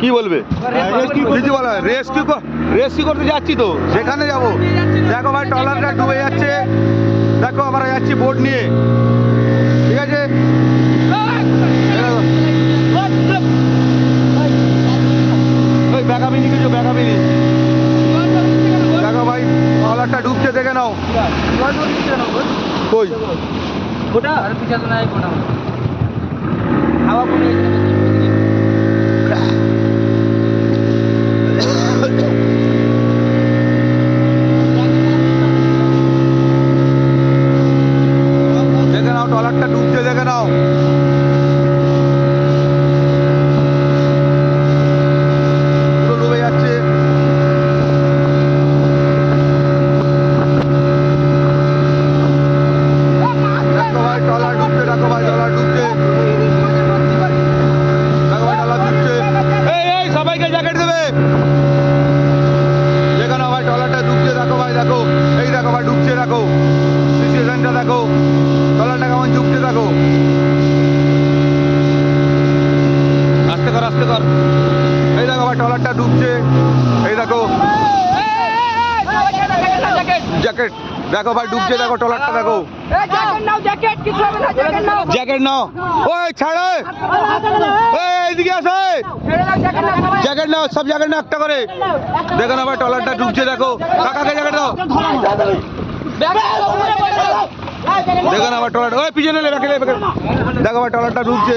কি বলবে? কিছু বলা রেস্কিউ রেস্কিউ করতে যাচ্ছি তো? সেখানে যাব। দেখো ভাই ট্রলারটা ডুবে যাচ্ছে। দেখো আমরা যাচ্ছি বোট নিয়ে। ঠিক আছে? দেখো। ওই ব্যাগাবিনি কিছু ব্যাগাবিনি দেখো ভাই ট্রলারটা ডুবছে দেখে নাও। কই? ওটা আর পিছা তো নাই কোনা হাওয়া কোনে নাও ডুবছে দেখে নাও পুরো ডুবে যাচ্ছে দেখো ভাই ট্রলার ডুবছে দেখো ভাই ট্রলার ডুবছে দেখো ভাই ট্রলার ডুবছে এই এই সবাইকে জ্যাকেট দেবে দেখো না ভাই ট্রলারটা ডুবছে দেখো ভাই দেখো এই দেখো ভাই ডুবছে দেখো সিচুয়েশনটা দেখো ট্রলারটা কেমন ডুবছে দেখো আস্তে কর আস্তে কর এই দেখো ভাই ট্রলারটা ডুবছে এই দেখো জ্যাকেট। দেখো ভাই ডুবছে দেখো ট্রলারটা দেখো। জ্যাকেট নাও। ওই ছাড়ো এই এইদিকে আসো। জ্যাকেট নাও সব জ্যাকেট নাও একটা করে। দেখো না ভাই ট্রলারটা ডুবছে দেখো। কাকাকে জ্যাকেট দাও। দেখো না ভাই ট্রলার ওই পিছনে দেখো ভাই ট্রলারটা ডুবছে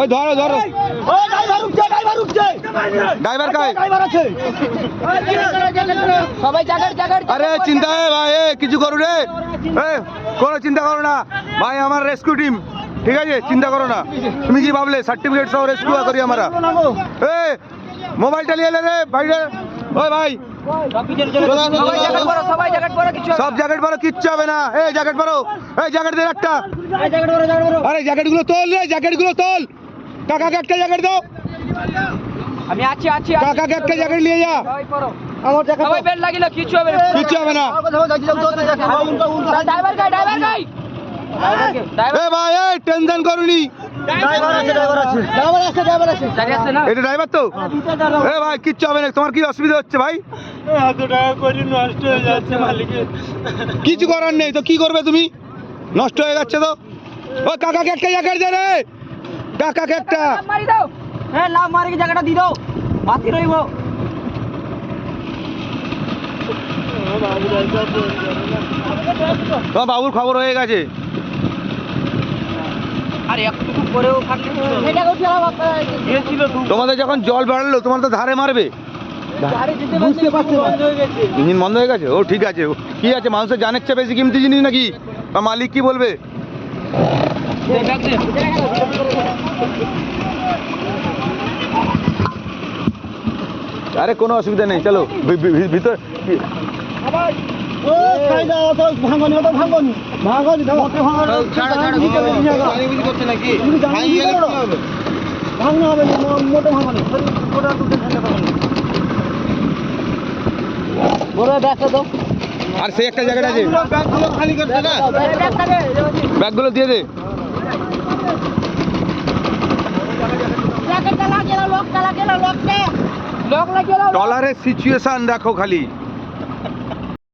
ওই ধরো ধরো। ড্রাইভার কাই? সবাই জাগার জাগার আরে চিন্তা है ভাই এ কিছু করো রে। এ কোনো চিন্তা করো না। ভাই আমার রেস্কিউ টিম। ঠিক আছে চিন্তা করো না। তুমি কি ভাবলে সার্টিফিকেট সহ রেস্কিউ করি আমরা? এ মোবাইলটা নিয়ে এলে রে ভাই রে। ওই ভাই। সবাই পরো সবাই জাগার পরো সব জ্যাকেট পরো কিচ্ছু হবে না। এই জ্যাকেট পরো। এই জ্যাকেট দে একটা আরে জ্যাকেটগুলো তোল রে জ্যাকেটগুলো তোল। কাকাকে একটা জ্যাকেট দাও। আমি আছি আছি। কাকাকে একটা জ্যাকেট নিয়ে যা। সবাই পরো সবাই বেল লাগিল কিছু হবে না। কিচ্ছু হবে না। ড্রাইভার গাই ড্রাইভার গাই এ ভাই এই টেনশন করুনি। এটা ড্রাইভার তো? এ ভাই কিচ্ছু হবে না। তোমার কি অসুবিধা হচ্ছে ভাই? কিছু করার নেই। তো কি করবে তুমি? নষ্ট হয়ে যাচ্ছে তো। ও কাকাকে একটা জ্যাকেট দে রে। কাকাকে একটা মারি দাও। হ্যাঁ লাভ মারি কি জায়গাটা দি দাও। মাতি রইব। তোমার বাবুর খবর হয়ে গেছে। আর একটু পরেও থাকলে এটা গিয়েছিল তোমাদের যখন জল বাড়লো তোমার তো ধারে মারবে। ইঞ্জিন বন্ধ হয়ে গেছে? ও ঠিক আছে। ও, কি আছে? মানুষের জানের চেয়ে বেশি কিমতি জিনিস নাকি? বা মালিক কি বলবে? আরে কোনো অসুবিধা নেই চলো ভিতর আর সেই একটা জায়গাটা আছে ব্যাগগুলো দিয়ে দে। টলারের সিচুয়েশন দেখো খালি।